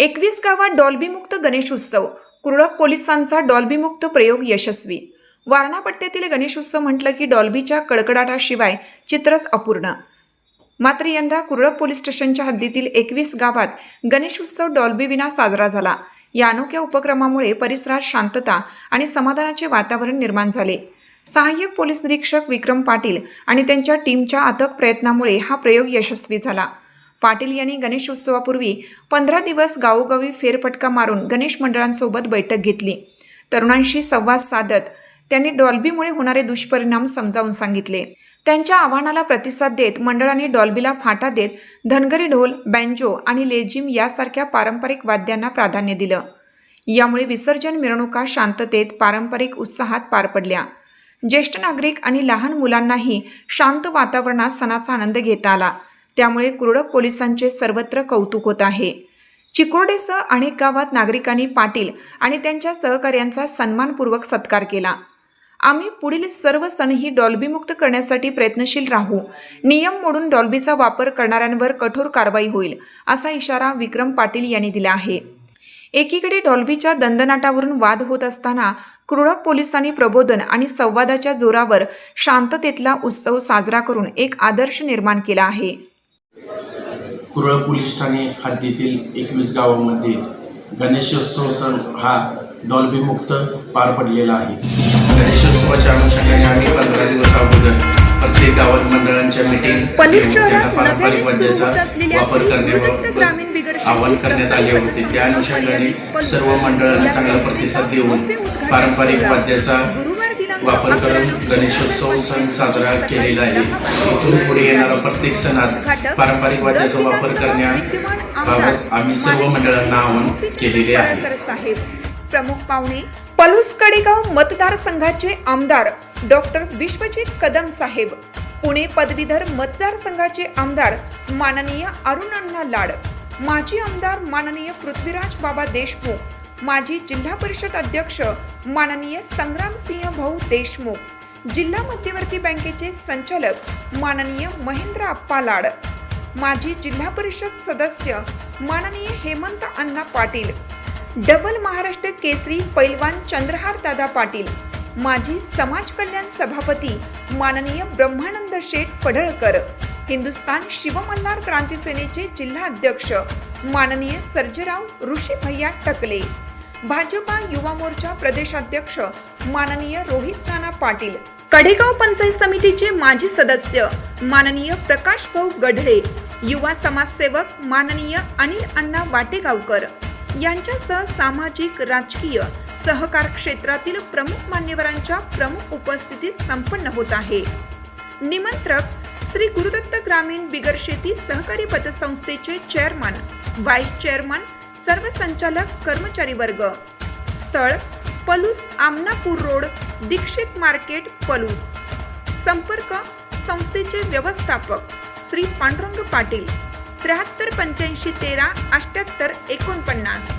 एकवीस गावात डॉल्बीमुक्त गणेशोत्सव. कुरळक पोलिसांचा डॉल्बीमुक्त प्रयोग यशस्वी. वारणापट्ट्यातील गणेशोत्सव म्हटलं की डॉल्बीच्या कडकडाटाशिवाय चित्रच अपूर्ण. मात्र यंदा कुरळक पोलीस स्टेशनच्या हद्दीतील एकवीस गावात गणेशोत्सव डॉल्बीविना साजरा झाला. या अनोख्या उपक्रमामुळे परिसरात शांतता आणि समाधानाचे वातावरण निर्माण झाले. सहाय्यक पोलीस निरीक्षक विक्रम पाटील आणि त्यांच्या टीमच्या अथक प्रयत्नामुळे हा प्रयोग यशस्वी झाला. पाटील यांनी गणेशोत्सवापूर्वी पंधरा दिवस गावोगावी फेरफटका मारून गणेश मंडळांसोबत बैठक घेतली. तरुणांशी संवाद साधत त्यांनी डॉल्बीमुळे होणारे दुष्परिणाम समजावून सांगितले. त्यांच्या आव्हानाला प्रतिसाद देत मंडळांनी डॉल्बीला फाटा देत धनगरी ढोल बँजो आणि लेझिम यासारख्या पारंपरिक वाद्यांना प्राधान्य दिलं. यामुळे विसर्जन मिरवणुका शांततेत पारंपरिक उत्साहात पार पडल्या. ज्येष्ठ नागरिक आणि लहान मुलांनाही शांत वातावरणात सणाचा आनंद घेता आला. त्यामुळे कुरडक पोलिसांचे सर्वत्र कौतुक होत आहे. चिकोर्डेसह अनेक गावात नागरिकांनी पाटील आणि त्यांच्या सहकार्यांचा सन्मानपूर्वक सत्कार केला. आम्ही पुढील सर्व सणही डॉल्बीमुक्त करण्यासाठी प्रयत्नशील राहू. नियम मोडून डॉल्बीचा वापर करणाऱ्यांवर कठोर कारवाई होईल असा इशारा विक्रम पाटील यांनी दिला आहे. एकीकडे डॉल्बीच्या दंदनाटावरून वाद होत असताना क्रुडक पोलिसांनी प्रबोधन आणि संवादाच्या जोरावर शांततेतला उत्सव साजरा करून एक आदर्श निर्माण केला आहे. कुरळ पोलीस ठाणे हद्दीतील एकवीस गावामध्ये गणेशोत्सव सण हा डॉल्बीमुक्त पार पडलेला आहे. गणेशोत्सवाच्या अनुषंगाने आम्ही पंधरा दिवस अगोदर प्रत्येक गावात मंडळांच्या मिटिंग पारंपरिक वाद्याचा वापर करण्याबाबत आवाहन करण्यात आले होते. त्या अनुषंगाने सर्व मंडळांना चांगला प्रतिसाद देऊन पारंपरिक वाद्याचा वापर करून गणेशोत्सव सण साजरा केलेला आहे. इथून पुढे येणारा प्रत्येक सणात पारंपरिक वाद्याचा वापर करण्याबाबत आम्ही सर्व मंडळांना आवाहन केलेले आहे. प्रमुख पाहुणे पलूस कडेगाव मतदारसंघाचे आमदार डॉक्टर विश्वजित कदम साहेब पुणे पदवीधर मतदारसंघाचे आमदार माननीय अरुण अण्णा लाड माजी आमदार माननीय पृथ्वीराज बाबा देशमुख माजी जिल्हा परिषद अध्यक्ष माननीय संग्रामसिंह भाऊ देशमुख जिल्हा मध्यवर्ती बँकेचे संचालक माननीय महेंद्र अप्पा लाड माजी जिल्हा परिषद सदस्य माननीय हेमंत अण्णा पाटील डबल महाराष्ट्र केसरी पैलवान चंद्रहार दादा पाटील माजी समाज कल्याण सभापती माननीय ब्रह्मानंद शेठ पडळकर हिंदुस्तान शिवमल्हार क्रांती सेनेचे जिल्हा अध्यक्ष माननीय सर्जेराव ऋषी भैया टकले. भाजपा युवा मोर्चा प्रदेशाध्यक्ष माननीय रोहित नाना पाटील कडेगाव पंचायत समितीचे माजी सदस्य माननीय प्रकाश भाऊ गढळे युवा समाजसेवक माननीय अनिल अण्णा वाटेगावकर यांच्यासह सामाजिक राजकीय सहकार क्षेत्रातील प्रमुख मान्यवरांच्या प्रमुख उपस्थितीत संपन्न होत आहे. निमंत्रक श्री गुरुदत्त ग्रामीण बिगर शेती सहकारी पतसंस्थेचे चेअरमन व्हाईस चेअरमन सर्व संचालक कर्मचारी वर्ग. स्थळ पलूस आमनापूर रोड दीक्षित मार्केट पलूस. संपर्क संस्थेचे व्यवस्थापक श्री पांडुरंग पाटील. त्र्याहत्तर पंच्याऐंशी तेरा अठ्याहत्तर एकोणपन्नास.